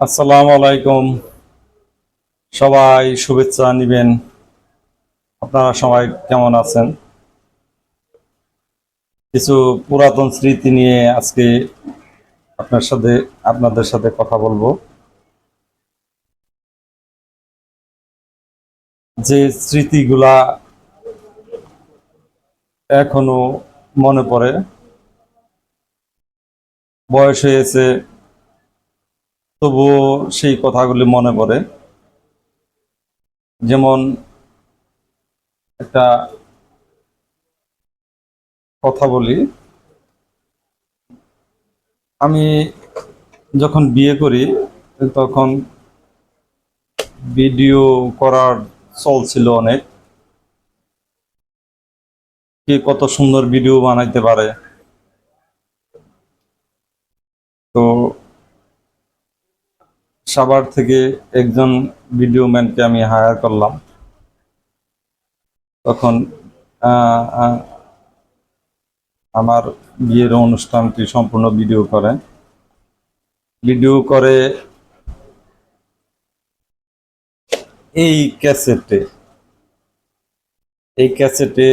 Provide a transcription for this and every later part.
আসসালামু আলাইকুম। সবাই শুভেচ্ছা নিবেন। আপনারা সবাই কেমন আছেন? কিছু পুরাতন স্মৃতি নিয়ে আজকে আপনার সাথে, আপনাদের সাথে কথা বলব। যে স্মৃতিগুলা এখনও মনে পড়ে, বয়স হয়েছে তবুও সেই কথাগুলি মনে পড়ে। যেমন একটা কথা বলি, আমি যখন বিয়ে করি, তখন ভিডিও করার চল ছিল অনেক। কে কত সুন্দর ভিডিও বানাইতে পারে। তো সাভার থেকে একজন ভিডিও ম্যানকে আমি হায়ার করলাম। তখন আমার বিয়ের অনুষ্ঠানটি সম্পূর্ণ ভিডিও করে। ভিডিও করে এই ক্যাসেটে এই ক্যাসেটে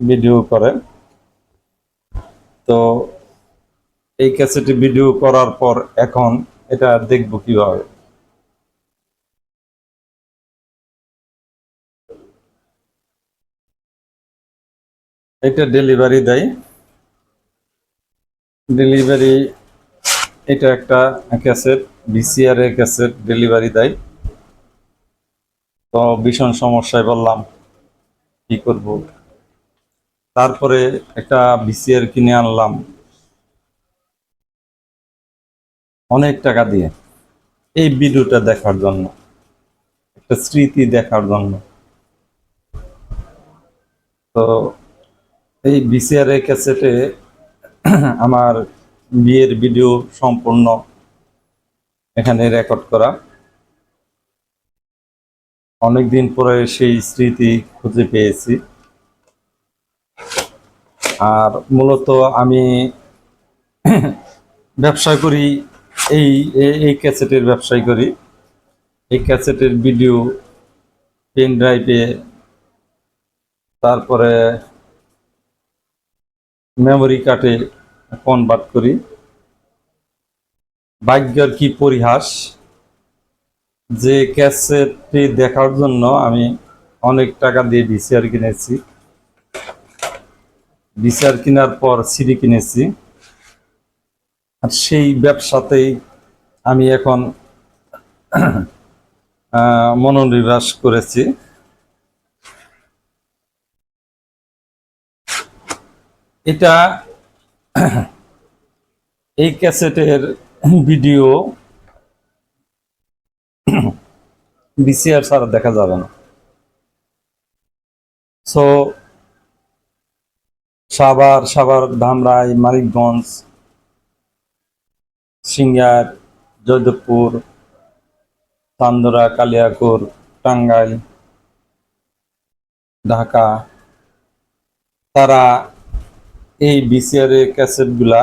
ভিডিও করে। তো এই ক্যাসেটে ভিডিও করার পর এখন এটা দেখব কীভাবে। এটা ডেলিভারি দেয়। ডেলিভারি এটা একটা ক্যাসেট ভিসিআর এর ক্যাসেট ডেলিভারি দেয়। তো ভীষণ সমস্যায় বললাম, কি করব? তারপরে একটা ভিসিআর কিনে আনলাম। অনেক টাকা দিয়ে এই ভিডিওটা দেখার জন্য, একটা স্মৃতি দেখার জন্য। তো এই ভিসিআর এর ক্যাসেটে আমার বিয়ের ভিডিও সম্পূর্ণ এখানে রেকর্ড করা। অনেকদিন পরে সেই স্মৃতি খুঁজে পেয়েছি। আর মূলত আমি ব্যবসা করি এই, এই- ক্যাসেটের ব্যবসায় করি। এই ক্যাসেটের ভিডিও, পেন ড্রাইভে, তারপরে মেমোরি কার্ডে কনভার্ট করি। ভাগ্যের কি পরিহাস? যে ক্যাসেটটি দেখার জন্য আমি অনেক টাকা দিয়ে ভিসিআর কিনেছি। ভিসিআর কেনার পর সিডি কিনেছি। আর সেই ব্যবসাতেই আমি এখন আহ, মনোনিবেশ করেছি। এটা এই ক্যাসেটের ভিডিও বিসিআর ছাড়া দেখা যাবে না। সো সাভার সাভার ধামরাই মানিকগঞ্জ সিঙ্গার জয়দেবপুর চান্দরা কালিয়াকুর, টাঙ্গাইল, ঢাকা। তারা এই বিসিআর এর ক্যাসেটগুলা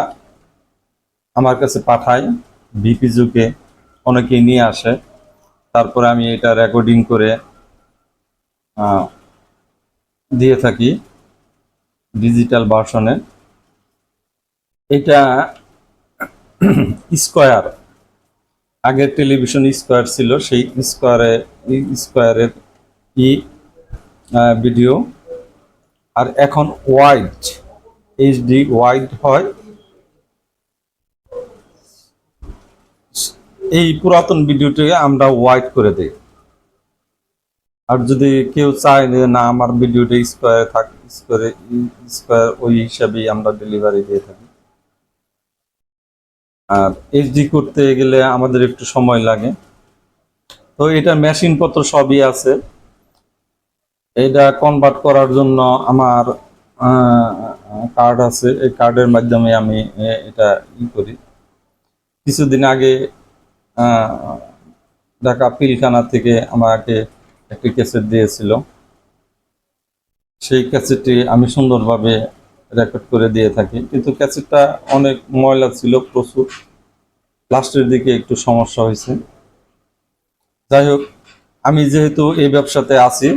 আমার কাছে পাঠায় ভিপি যুগে। অনেকেই নিয়ে আসে। তারপরে আমি এটা রেকর্ডিং করে দিয়ে থাকি ডিজিটাল ভার্সনে এটা স্কোয়ার। আগের টেলিভিশন স্কোয়ার ছিল, সেই স্কোয়ারে স্কোয়ারের ই ভিডিও। আর এখন ওয়াইড, এইচডি ওয়াইড হয়। এই পুরাতন ভিডিওটিকে আমরা ওয়াইড করে দেই। আর যদি কেউ চায় যে না, আমার ভিডিওটা স্কোয়ারে থাক, স্কোয়ারে, স্কোয়ার ওই হিসাবেই আমরা ডেলিভারি দিয়ে থাকি। আর এইচডি করতে গেলে আমাদের একটু সময় লাগে। তো এটা মেশিনপত্র সবই আছে। এটা কনভার্ট করার জন্য আমার কার্ড আছে। এই কার্ডের মাধ্যমে আমি এটা ই করি। কিছুদিন আগে ঢাকা পিলখানা থেকে আমাকে একটি ক্যাসেট দিয়েছিল। সেই ক্যাসেটটি আমি সুন্দরভাবে রেকর্ড করে দিয়ে থাকি। কিন্তু ক্যাসেটটা অনেক ময়লা ছিল প্রচুর। লাস্টের দিকে একটু সমস্যা হয়েছে। যাই হোক, আমি যেহেতু এই ব্যবসাতে আছি,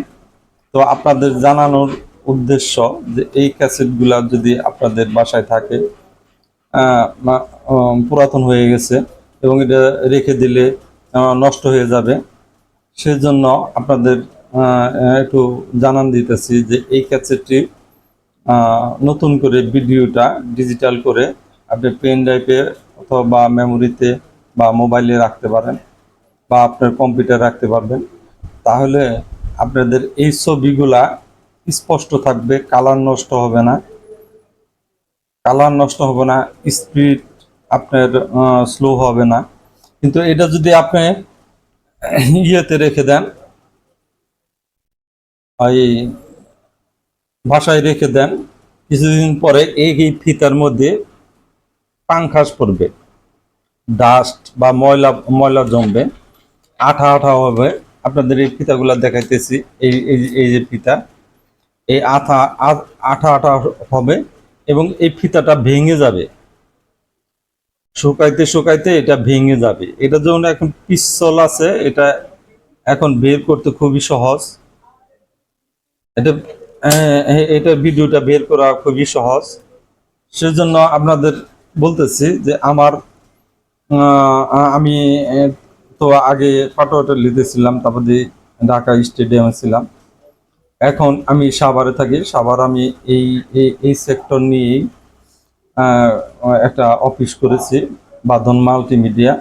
তো আপনাদের জানানোর উদ্দেশ্য যে এই ক্যাসেটগুলা যদি আপনাদের বাসায় থাকে পুরাতন হয়ে গেছে এবং এটা রেখে দিলে নষ্ট হয়ে যাবে, সেজন্য আপনাদের একটু জানান দিতেছি যে এই ক্যাসেটটি নতুন করে ভিডিওটা ডিজিটাল করে আপনি পেন ড্রাইভে অথবা মেমোরিতে বা মোবাইলে রাখতে পারেন বা আপনার কম্পিউটার রাখতে পারবেন। তাহলে আপনাদের এই ছবিগুলা স্পষ্ট থাকবে কালার নষ্ট হবে না। কালার নষ্ট হবে না স্পিড আপনার স্লো হবে না। কিন্তু এটা যদি আপনি ইয়েতে রেখে দেন ওই বাসায় রেখে দেন। কিছুদিন পরে এই ফিতার মধ্যে পাংখাস পড়বে। ডাস্ট বা ময়লা ময়লা জমবে। আঠা আঠা হবে। আপনাদের এই ফিতাগুলা দেখাইতেছি। এই এই যে ফিতা, এই আঠা আঠা আঠা হবে এবং এই ফিতাটা ভেঙে যাবে। শুকাইতে শুকাইতে এটা ভেঙে যাবে। এটা যেমন এখন পিস্তল আছে। এটা এখন বের করতে খুবই সহজ। এটা এটা ভিডিওটা বের করা খুবই সহজ। সেজন্য আপনাদের বলতেছি যে আমার আমি তো আগে পাটোয়াটা লিতেছিলাম তারপর ঢাকা স্টেডিয়ামে ছিলাম। এখন আমি সাভারে থাকি। সাভার আমি এই, এই- এই সেক্টর নিয়েই একটা অফিস করেছি বাঁধন মাল্টিমিডিয়া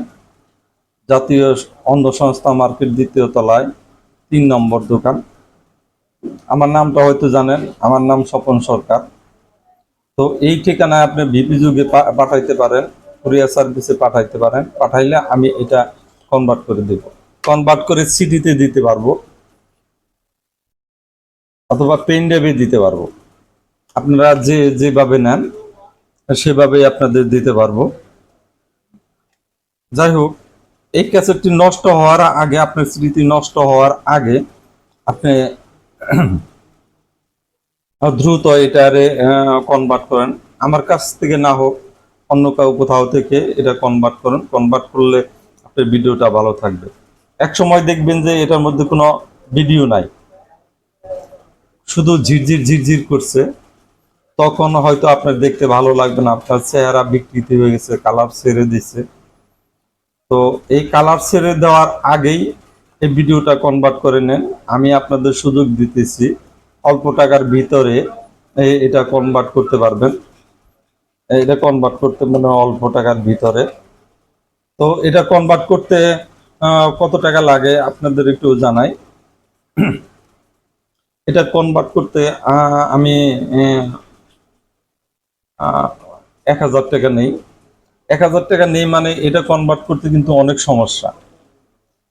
জাতীয় অন্ধ সংস্থা মার্কেট দ্বিতীয় তলায়, তিন নম্বর দোকান। আমার নামটা হয়তো জানেন, আমার নাম স্বপন সরকার। তো এই ঠিকানায় আপনি ভিপি যুগে পাঠাইতে পারেন, কুরিয়ার সার্ভিসে পাঠাইতে পারেন, পাঠাইলে আমি এটা কনভার্ট করে দেব। কনভার্ট করে সিটিতে দিতে পারব, অথবা পেন ড্রাইভে দিতে পারব। আপনারা যে যেভাবে নেন, সেভাবেই আপনাদের দিতে পারব। যাই হোক, এই ক্যাসেটটি নষ্ট হওয়ার আগে, আপনার স্মৃতি নষ্ট হওয়ার আগে, আপনি দ্রুত এটারে কনভার্ট করেন। আমার কাছ থেকে না হোক, অন্য কাউ কোথাও থেকে এটা কনভার্ট করেন। কনভার্ট করলে আপনার ভিডিওটা ভালো থাকবে। এক সময় দেখবেন যে এটার মধ্যে কোনো ভিডিও নাই। শুধু ঝিরঝির ঝিরঝির করছে। তখন হয়তো আপনার দেখতে ভালো লাগবে না। আপনার চেহারা বিকৃতি হয়ে গেছে কালার ছেড়ে দিচ্ছে তো এই কালার ছেড়ে দেওয়ার আগেই এই ভিডিওটা কনভার্ট করে নেন। আমি আপনাদের সুযোগ দিতেছি। অল্প টাকার ভিতরে এটা কনভার্ট করতে পারবেন। এটা কনভার্ট করতে মানে অল্প টাকার ভিতরে। তো এটা কনভার্ট করতে কত টাকা লাগে আপনাদের একটু জানাই। এটা কনভার্ট করতে আমি এক হাজার টাকা নেই। এক হাজার টাকা নেই মানে এটা কনভার্ট করতে কিন্তু অনেক সমস্যা।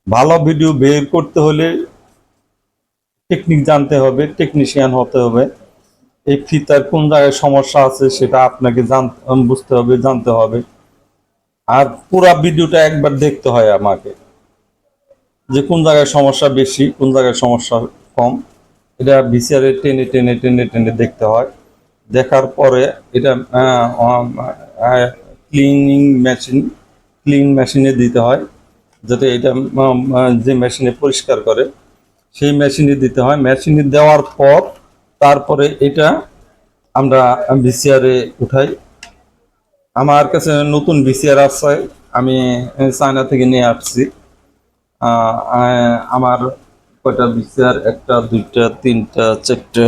ভালো ভিডিও বের করতে হলে টেকনিক জানতে হবে টেকনিশিয়ান হতে হবে। এই ফিতার কোন জায়গায় সমস্যা আছে সেটা আপনাকে জান, বুঝতে হবে, জানতে হবে। আর পুরা ভিডিওটা একবার দেখতে হয় আমাকে। যে কোন জায়গায় সমস্যা বেশি, কোন জায়গায় সমস্যা কম, এটা ভিসিআর টেনে টেনে টেনে টেনে দেখতে হয়। দেখার পরে এটা ক্লিনিং মেশিন ক্লিন মেশিনে দিতে হয়। যাতে এটা যে মেশিনে পরিষ্কার করে, সেই মেশিনে দিতে হয়। মেশিনে দেওয়ার পর তারপরে এটা আমরা ভিসিআরে উঠাই। আমার কাছে নতুন ভিসিআর আছে, আমি চায়না থেকে নিয়ে আসছি। আমার কয়টা ভিসিআর? একটা, দুইটা, তিনটা, চারটা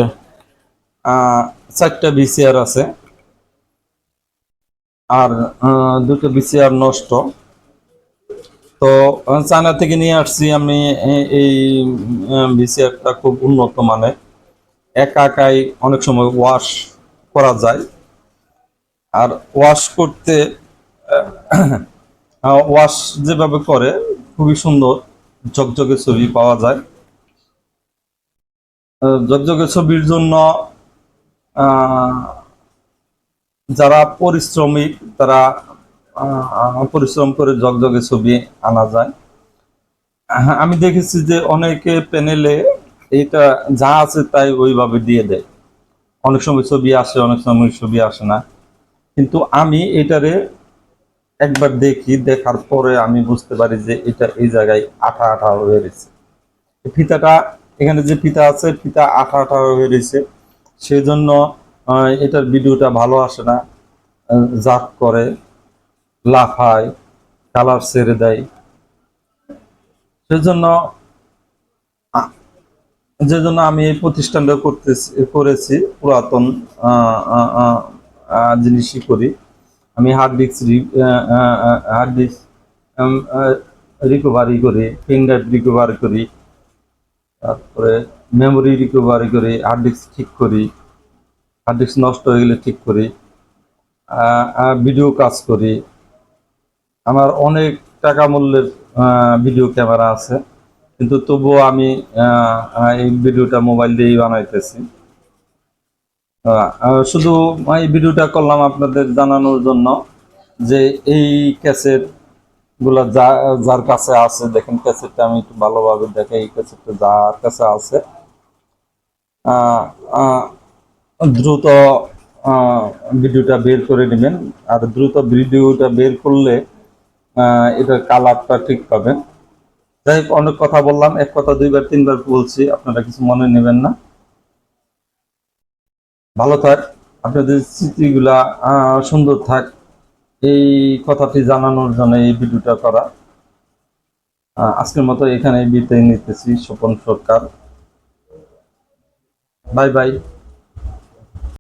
চারটা ভিসিআর আছে। আর দুটো ভিসিআর নষ্ট। তো চায়না থেকে নিয়ে আসছি, আমি এই ভিসিআরটা খুব উন্নত মানের। একা একাই অনেক সময় ওয়াশ করা যায়। আর ওয়াশ করতে ওয়াশ যেভাবে করে, খুবই সুন্দর। ঝকঝকে ছবি পাওয়া যায়। ঝকঝকে ছবির জন্য যারা পরিশ্রমিক তারা পরিশ্রম করে ঝকঝকে ছবি আনা যায়। হ্যাঁ, আমি দেখেছি যে অনেকে প্যানেলে এটা যা আছে তাই ওইভাবে দিয়ে দেয়। অনেক সময় ছবি আসে অনেক সময় ছবি আসে না। কিন্তু আমি এটারে একবার দেখি দেখার পরে আমি বুঝতে পারি যে এটা এই জায়গায় আঠা আঠা হয়ে রয়েছে। ফিতাটা এখানে যে ফিতা আছে ফিতা আঠা আঠা হয়ে রয়েছে। সেই জন্য এটার ভিডিওটা ভালো আসে না। জাক করে। লাফায়, কালার ছেড়ে দেয়। সেজন্য যে জন্য আমি এই প্রতিষ্ঠানটা করতেছি, করেছি, পুরাতন জিনিসই করি। আমি hard disk hard disk recovery করি ফিঙ্গার রিকভারি করি, তারপরে মেমোরি রিকভারি করি হার্ড ডিস্ক ঠিক করি হার্ড ডিস্ক নষ্ট হয়ে গেলে ঠিক করি ভিডিও কাজ করি। আমার অনেক টাকা মূল্যের ভিডিও ক্যামেরা আছে। কিন্তু তবুও আমি এই ভিডিওটা মোবাইল দিয়েই বানাইতেছি। শুধু এই ভিডিওটা করলাম আপনাদের জানানোর জন্য যে এই ক্যাসেটগুলা যা, যার কাছে আছে, দেখেন ক্যাসেটটা আমি একটু ভালোভাবে দেখে এই ক্যাসেটটা যার কাছে আছে। দ্রুত ভিডিওটা বের করে নেবেন। আর দ্রুত ভিডিওটা বের করলে এটার কালারটা ঠিক পাবেন। যাই হোক, অনেক কথা বললাম, এক কথা, দুইবার, তিনবার বলছি, আপনারা কিছু মনে নেবেন না। ভালো থাক, আপনাদের স্মৃতিগুলা সুন্দর থাক। এই কথাটি জানানোর জন্য এই ভিডিওটা করা। আজকের মতো এখানে বিদায় নিতেছি, স্বপন সরকার। Bye bye.